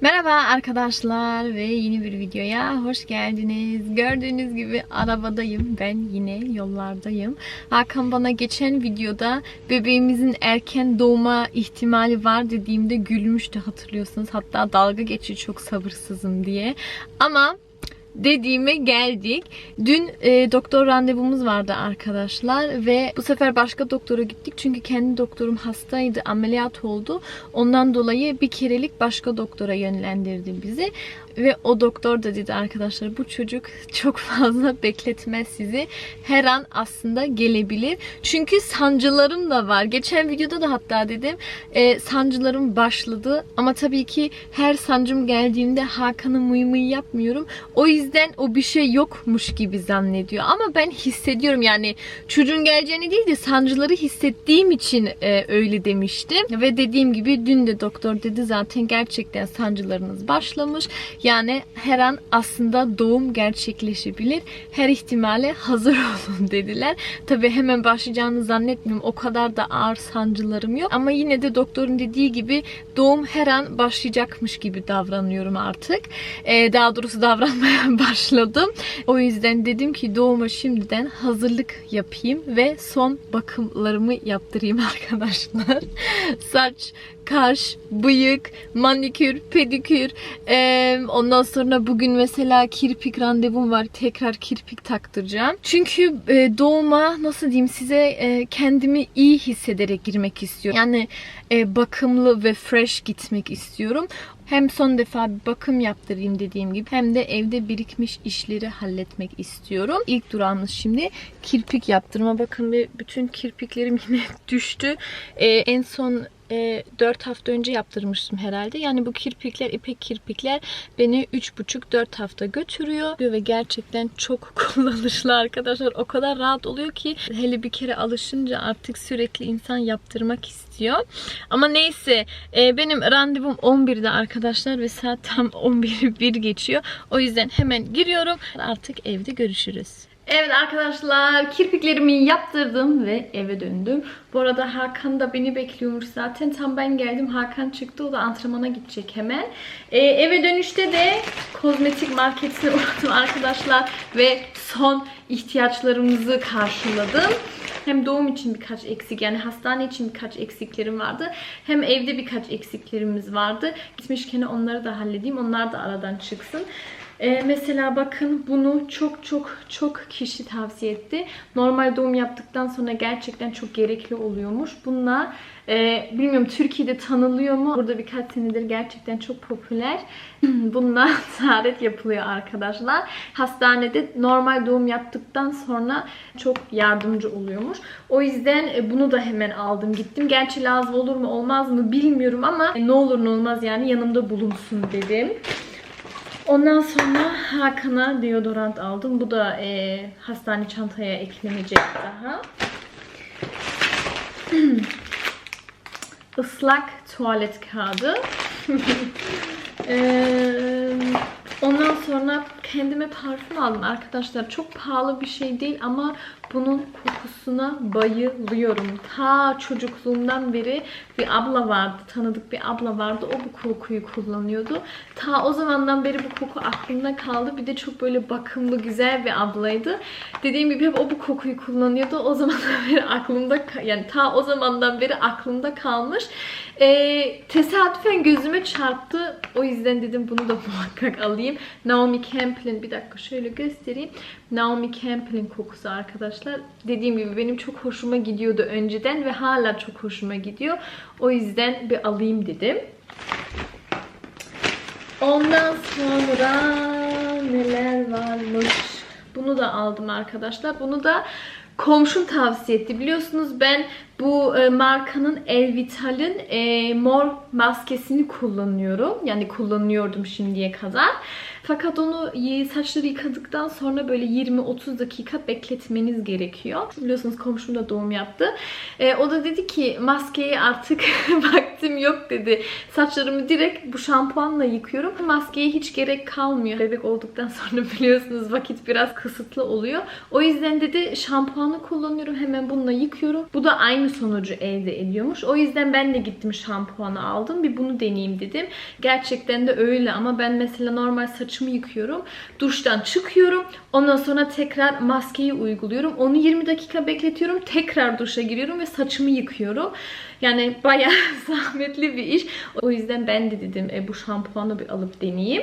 Merhaba arkadaşlar ve yeni bir videoya hoş geldiniz. Gördüğünüz gibi arabadayım. Ben yine yollardayım. Hakan bana geçen videoda bebeğimizin erken doğma ihtimali var dediğimde gülmüştü hatırlıyorsunuz. Hatta dalga geçiyor çok sabırsızım diye. Ama dediğime geldik. Dün e, doktor randevumuz vardı arkadaşlar ve bu sefer başka doktora gittik çünkü kendi doktorum hastaydı, ameliyat oldu. Ondan dolayı bir kerelik başka doktora yönlendirdi bizi. Ve o doktor da dedi arkadaşlar bu çocuk çok fazla bekletmez sizi. Her an aslında gelebilir. Çünkü sancılarım da var. Geçen videoda da hatta dedim e, sancılarım başladı. Ama tabii ki her sancım geldiğinde Hakan'ı mıy mıy yapmıyorum. O yüzden o bir şey yokmuş gibi zannediyor. Ama ben hissediyorum yani çocuğun geleceğini değil de sancıları hissettiğim için e, öyle demiştim. Ve dediğim gibi dün de doktor dedi zaten gerçekten sancılarınız başlamış. Yani her an aslında doğum gerçekleşebilir. Her ihtimale hazır olun dediler. Tabii hemen başlayacağını zannetmiyorum. O kadar da ağır sancılarım yok. Ama yine de doktorun dediği gibi doğum her an başlayacakmış gibi davranıyorum artık. Ee, daha doğrusu davranmaya başladım. O yüzden dedim ki doğuma şimdiden hazırlık yapayım ve son bakımlarımı yaptırayım arkadaşlar. Saç, kaş, bıyık, manikür, pedikür. Ee, ondan sonra bugün mesela kirpik randevum var. Tekrar kirpik taktıracağım. Çünkü e, doğuma nasıl diyeyim size e, kendimi iyi hissederek girmek istiyorum. Yani e, bakımlı ve fresh gitmek istiyorum. Hem son defa bir bakım yaptırayım dediğim gibi hem de evde birikmiş işleri halletmek istiyorum. İlk durağımız şimdi kirpik yaptırma. Bakın bir bütün kirpiklerim yine düştü. Ee, en son e, 4 hafta önce yaptırmıştım herhalde. Yani bu kirpikler, ipek kirpikler beni 3,5-4 hafta götürüyor. Ve gerçekten çok kullanışlı arkadaşlar. O kadar rahat oluyor ki hele bir kere alışınca artık sürekli insan yaptırmak istiyor. Ama neyse e, benim randevum 11'de arkadaşlar ve saat tam 11'i 1 geçiyor. O yüzden hemen giriyorum. Artık evde görüşürüz. Evet arkadaşlar kirpiklerimi yaptırdım ve eve döndüm. Bu arada Hakan da beni bekliyormuş zaten. Tam ben geldim Hakan çıktı o da antrenmana gidecek hemen. Ee, eve dönüşte de kozmetik marketine uğradım arkadaşlar ve son ihtiyaçlarımızı karşıladım. Hem doğum için birkaç eksik yani hastane için birkaç eksiklerim vardı. Hem evde birkaç eksiklerimiz vardı. Gitmişken onları da halledeyim. Onlar da aradan çıksın. Ee, mesela bakın bunu çok çok çok kişi tavsiye etti. Normal doğum yaptıktan sonra gerçekten çok gerekli oluyormuş. Bununla e, bilmiyorum Türkiye'de tanılıyor mu? Burada birkaç senedir gerçekten çok popüler. Bununla taharet yapılıyor arkadaşlar. Hastanede normal doğum yaptıktan sonra çok yardımcı oluyormuş. O yüzden e, bunu da hemen aldım gittim. Gerçi lazım olur mu olmaz mı bilmiyorum ama ne olur ne olmaz yani yanımda bulunsun dedim. Ondan sonra Hakan'a deodorant aldım. Bu da e, hastane çantaya eklenecek daha. Islak tuvalet kağıdı. Eee, ondan sonra kendime parfüm aldım arkadaşlar. Çok pahalı bir şey değil ama bunun kokusuna bayılıyorum. Ta çocukluğumdan beri bir abla vardı, tanıdık bir abla vardı. O bu kokuyu kullanıyordu. Ta o zamandan beri bu koku aklımda kaldı. Bir de çok böyle bakımlı, güzel bir ablaydı. Dediğim gibi hep o bu kokuyu kullanıyordu. O zamandan beri aklımda yani ta o zamandan beri aklımda kalmış. Ee, tesadüfen gözüme çarptı. O yüzden dedim bunu da muhakkak alayım. Naomi Campbell'in bir dakika şöyle göstereyim. Naomi Campbell'in kokusu arkadaşlar. Dediğim gibi benim çok hoşuma gidiyordu önceden ve hala çok hoşuma gidiyor. O yüzden bir alayım dedim. Ondan sonra neler varmış? Bunu da aldım arkadaşlar. Bunu da komşum tavsiye etti. Biliyorsunuz ben bu e, markanın Elvital'in e, mor maskesini kullanıyorum. Yani kullanıyordum şimdiye kadar. Fakat onu saçları yıkadıktan sonra böyle 20-30 dakika bekletmeniz gerekiyor. Biliyorsunuz komşum da doğum yaptı. E, o da dedi ki maskeyi artık vaktim yok dedi. Saçlarımı direkt bu şampuanla yıkıyorum. Maskeye hiç gerek kalmıyor. Bebek olduktan sonra biliyorsunuz vakit biraz kısıtlı oluyor. O yüzden dedi şampuanı kullanıyorum. Hemen bununla yıkıyorum. Bu da aynı sonucu elde ediyormuş. O yüzden ben de gittim şampuanı aldım. Bir bunu deneyeyim dedim. Gerçekten de öyle ama ben mesela normal saçımı yıkıyorum. Duştan çıkıyorum. Ondan sonra tekrar maskeyi uyguluyorum. Onu 20 dakika bekletiyorum. Tekrar duşa giriyorum ve saçımı yıkıyorum. Yani bayağı zahmetli bir iş. O yüzden ben de dedim e, bu şampuanı bir alıp deneyeyim.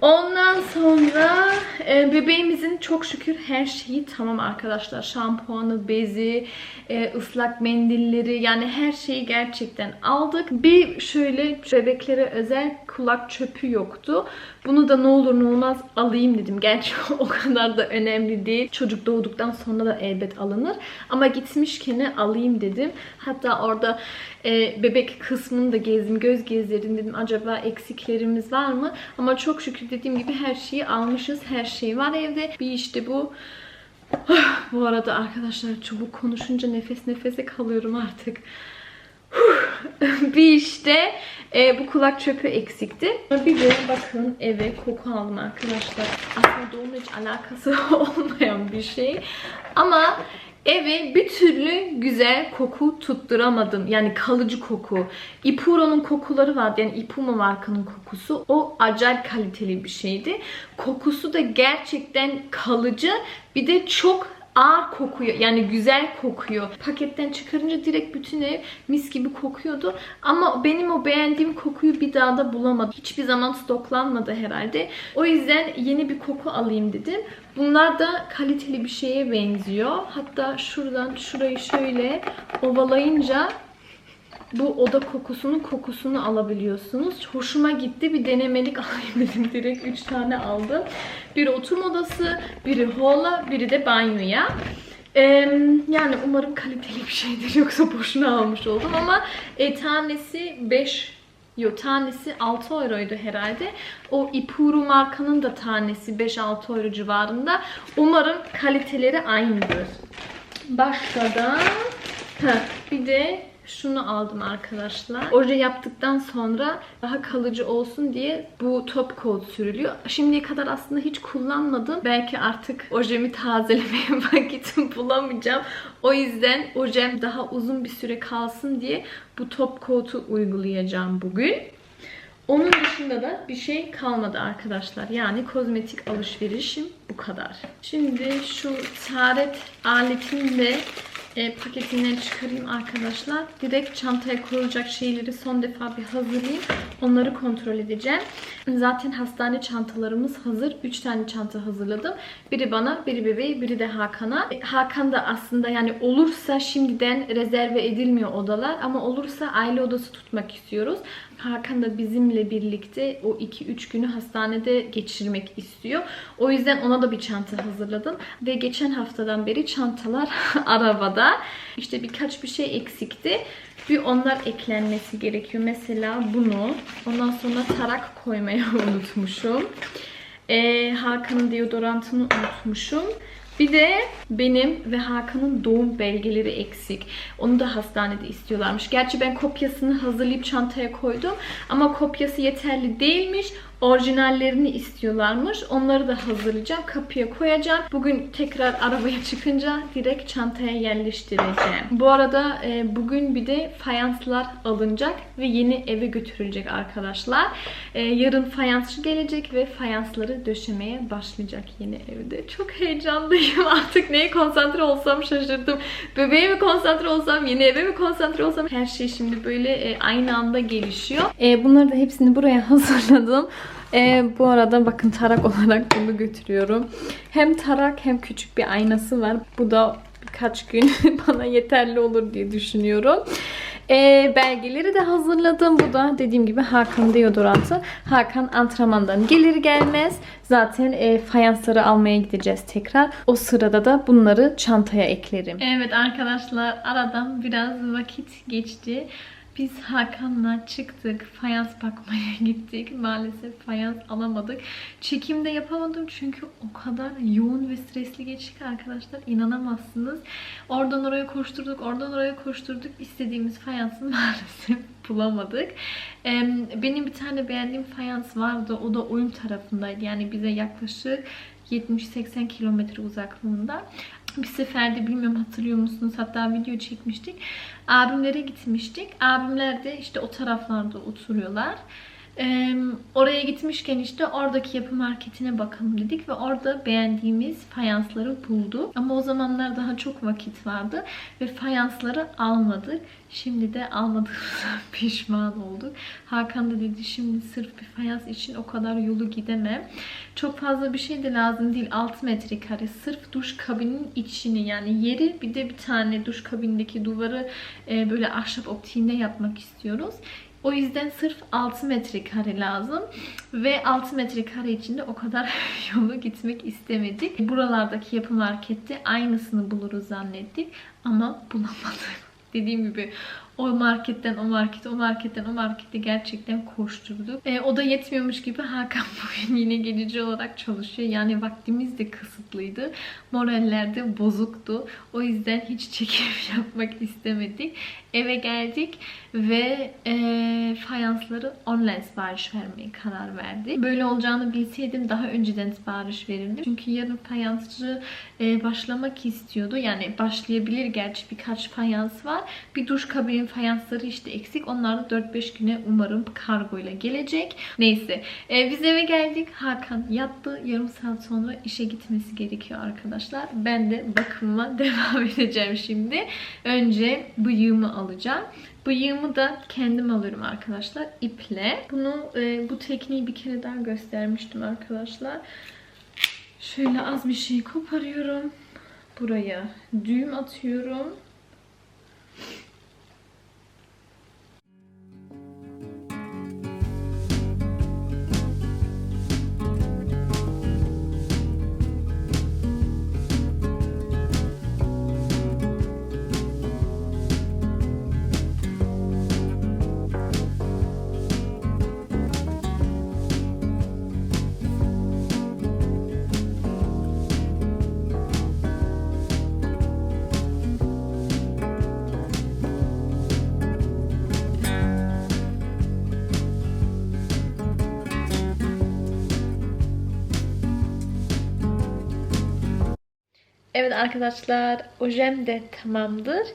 Ondan sonra e, bebeğimizin çok şükür her şeyi tamam arkadaşlar. Şampuanı, bezi, e, ıslak mendilleri yani her şeyi gerçekten aldık. Bir şöyle bebeklere özel kulak çöpü yoktu. Bunu da ne olur ne olmaz alayım dedim. Gerçi o kadar da önemli değil. Çocuk doğduktan sonra da elbet alınır. Ama gitmişken alayım dedim. Hatta orada e, bebek kısmını da gezdim. Göz gezdirdim dedim. Acaba eksiklerimiz var mı? Ama çok şükür dediğim gibi her şeyi almışız. Her şey var evde. Bir işte bu bu arada arkadaşlar çubuk konuşunca nefes nefese kalıyorum artık. bir işte e, bu kulak çöpü eksikti. Bir de bakın eve koku aldım arkadaşlar. Aslında doğumla hiç alakası olmayan bir şey. Ama eve bir türlü güzel koku tutturamadım. Yani kalıcı koku. Ipuro'nun kokuları vardı. Yani Ipumo markanın kokusu. O acayip kaliteli bir şeydi. Kokusu da gerçekten kalıcı. Bir de çok ağır kokuyor. Yani güzel kokuyor. Paketten çıkarınca direkt bütün ev mis gibi kokuyordu. Ama benim o beğendiğim kokuyu bir daha da bulamadım. Hiçbir zaman stoklanmadı herhalde. O yüzden yeni bir koku alayım dedim. Bunlar da kaliteli bir şeye benziyor. Hatta şuradan şurayı şöyle ovalayınca bu oda kokusunun kokusunu alabiliyorsunuz. Hoşuma gitti. Bir denemelik alayım dedim. Direkt 3 tane aldım. Biri oturma odası, biri hall'a, biri de banyoya. Ee, yani umarım kaliteli bir şeydir. Yoksa boşuna almış oldum. Ama e, tanesi 5 Yo tanesi 6 euroydu herhalde. O Ipuru markanın da tanesi 5-6 euro civarında. Umarım kaliteleri aynıdır. Başka da Heh, bir de şunu aldım arkadaşlar. Oje yaptıktan sonra daha kalıcı olsun diye bu top coat sürülüyor. Şimdiye kadar aslında hiç kullanmadım. Belki artık ojemi tazelemeye vakit bulamayacağım. O yüzden ojem daha uzun bir süre kalsın diye bu top coat'u uygulayacağım bugün. Onun dışında da bir şey kalmadı arkadaşlar. Yani kozmetik alışverişim bu kadar. Şimdi şu taret aletini de e, paketinden çıkarayım arkadaşlar. Direkt çantaya koyacak şeyleri son defa bir hazırlayayım. Onları kontrol edeceğim. Zaten hastane çantalarımız hazır. 3 tane çanta hazırladım. Biri bana, biri bebeğe, biri de Hakan'a. E, Hakan da aslında yani olursa şimdiden rezerve edilmiyor odalar ama olursa aile odası tutmak istiyoruz. Hakan da bizimle birlikte o 2-3 günü hastanede geçirmek istiyor. O yüzden ona da bir çanta hazırladım. Ve geçen haftadan beri çantalar arabada. İşte birkaç bir şey eksikti. Bir onlar eklenmesi gerekiyor. Mesela bunu. Ondan sonra tarak koymayı unutmuşum. Ee, Hakan'ın deodorantını unutmuşum. Bir de benim ve Hakan'ın doğum belgeleri eksik. Onu da hastanede istiyorlarmış. Gerçi ben kopyasını hazırlayıp çantaya koydum. Ama kopyası yeterli değilmiş. Orijinallerini istiyorlarmış. Onları da hazırlayacağım. Kapıya koyacağım. Bugün tekrar arabaya çıkınca direkt çantaya yerleştireceğim. Bu arada e, bugün bir de fayanslar alınacak ve yeni eve götürülecek arkadaşlar. E, yarın fayansçı gelecek ve fayansları döşemeye başlayacak yeni evde. Çok heyecanlıyım. Artık neye konsantre olsam şaşırdım. Bebeğe mi konsantre olsam, yeni eve mi konsantre olsam her şey şimdi böyle e, aynı anda gelişiyor. E, bunları da hepsini buraya hazırladım. Ee, bu arada bakın tarak olarak bunu götürüyorum. Hem tarak hem küçük bir aynası var. Bu da birkaç gün bana yeterli olur diye düşünüyorum. Ee, belgeleri de hazırladım. Bu da dediğim gibi Hakan deodorantı. Hakan antrenmandan gelir gelmez zaten e, fayansları almaya gideceğiz tekrar. O sırada da bunları çantaya eklerim. Evet arkadaşlar aradan biraz vakit geçti. Biz Hakan'la çıktık. Fayans bakmaya gittik. Maalesef fayans alamadık. Çekimde yapamadım çünkü o kadar yoğun ve stresli geçtik arkadaşlar. İnanamazsınız. Oradan oraya koşturduk, oradan oraya koşturduk. İstediğimiz fayansı maalesef bulamadık. Benim bir tane beğendiğim fayans vardı. O da oyun tarafındaydı. Yani bize yaklaşık 70-80 kilometre uzaklığında. Bir seferde bilmiyorum hatırlıyor musunuz hatta video çekmiştik. Abimlere gitmiştik. Abimler de işte o taraflarda oturuyorlar. Oraya gitmişken işte oradaki yapı marketine bakalım dedik ve orada beğendiğimiz fayansları bulduk. Ama o zamanlar daha çok vakit vardı ve fayansları almadık. Şimdi de almadığımıza pişman olduk. Hakan da dedi şimdi sırf bir fayans için o kadar yolu gidemem. Çok fazla bir şey de lazım değil. 6 metrekare. Sırf duş kabinin içini yani yeri bir de bir tane duş kabindeki duvarı e, böyle ahşap optiğinde yapmak istiyoruz. O yüzden sırf 6 metrekare lazım. Ve 6 metrekare içinde o kadar yolu gitmek istemedik. Buralardaki yapı markette aynısını buluruz zannettik. Ama bulamadık. Dediğim gibi o marketten o markete, o marketten o markete gerçekten koşturduk. E, o da yetmiyormuş gibi Hakan bugün yine gelici olarak çalışıyor. Yani vaktimiz de kısıtlıydı. Moraller de bozuktu. O yüzden hiç çekim yapmak istemedik. Eve geldik ve e, fayansları online sipariş vermeye karar verdik. Böyle olacağını bilseydim daha önceden sipariş verirdim. Çünkü yarın fayansçı e, başlamak istiyordu. Yani başlayabilir gerçi birkaç fayans var. Bir duş kabinin fayansları işte eksik. Onlar da 4-5 güne umarım kargo ile gelecek. Neyse. E, biz eve geldik. Hakan yattı. Yarım saat sonra işe gitmesi gerekiyor arkadaşlar. Ben de bakımıma devam edeceğim şimdi. Önce bıyığımı alacağım. Bıyığımı da kendim alıyorum arkadaşlar iple. Bunu e, bu tekniği bir kere daha göstermiştim arkadaşlar. Şöyle az bir şey koparıyorum. Buraya düğüm atıyorum. Evet arkadaşlar ojem de tamamdır.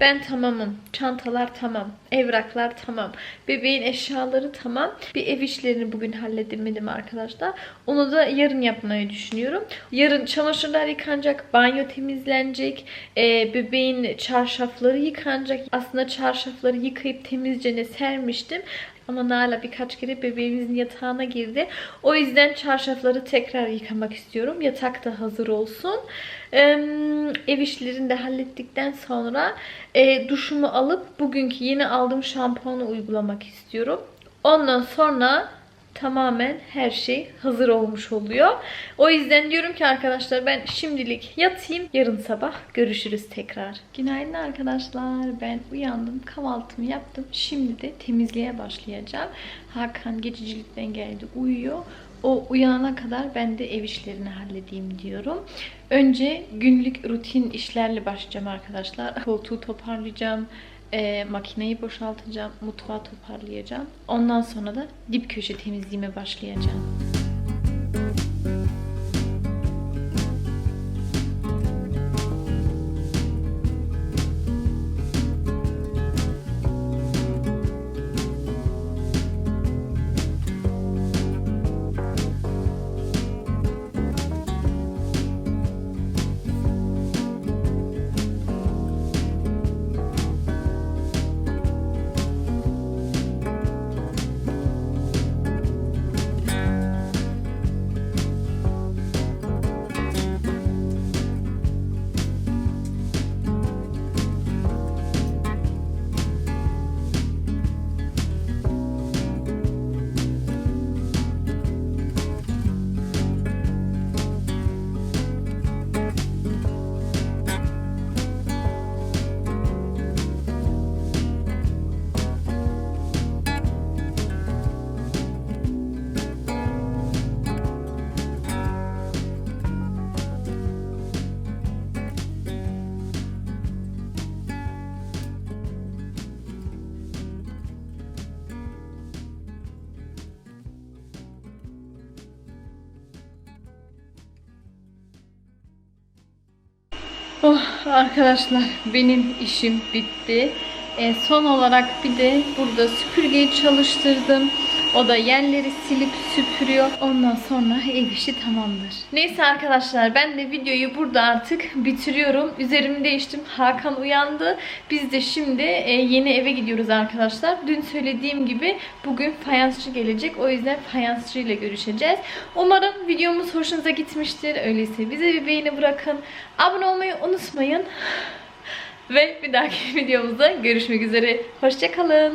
Ben tamamım. Çantalar tamam. Evraklar tamam. Bebeğin eşyaları tamam. Bir ev işlerini bugün halledemedim arkadaşlar. Onu da yarın yapmayı düşünüyorum. Yarın çamaşırlar yıkanacak. Banyo temizlenecek. Ee, bebeğin çarşafları yıkanacak. Aslında çarşafları yıkayıp temizce sermiştim. Ama Nala birkaç kere bebeğimizin yatağına girdi. O yüzden çarşafları tekrar yıkamak istiyorum. Yatak da hazır olsun. Ee, ev işlerini de hallettikten sonra e, duşumu alıp bugünkü yeni aldığım şampuanı uygulamak istiyorum. Ondan sonra tamamen her şey hazır olmuş oluyor. O yüzden diyorum ki arkadaşlar ben şimdilik yatayım. Yarın sabah görüşürüz tekrar. Günaydın arkadaşlar. Ben uyandım. Kahvaltımı yaptım. Şimdi de temizliğe başlayacağım. Hakan gececilikten geldi. Uyuyor. O uyanana kadar ben de ev işlerini halledeyim diyorum. Önce günlük rutin işlerle başlayacağım arkadaşlar. Koltuğu toparlayacağım e, makineyi boşaltacağım, mutfağı toparlayacağım. Ondan sonra da dip köşe temizliğime başlayacağım. Arkadaşlar benim işim bitti. E, son olarak bir de burada süpürgeyi çalıştırdım. O da yerleri silip süpürüyor. Ondan sonra ev işi tamamdır. Neyse arkadaşlar ben de videoyu burada artık bitiriyorum. Üzerimi değiştim. Hakan uyandı. Biz de şimdi e, yeni eve gidiyoruz arkadaşlar. Dün söylediğim gibi bugün fayansçı gelecek. O yüzden fayansçı ile görüşeceğiz. Umarım videomuz hoşunuza gitmiştir. Öyleyse bize bir beğeni bırakın. Abone olmayı unutmayın. Ve bir dahaki videomuzda görüşmek üzere. Hoşçakalın.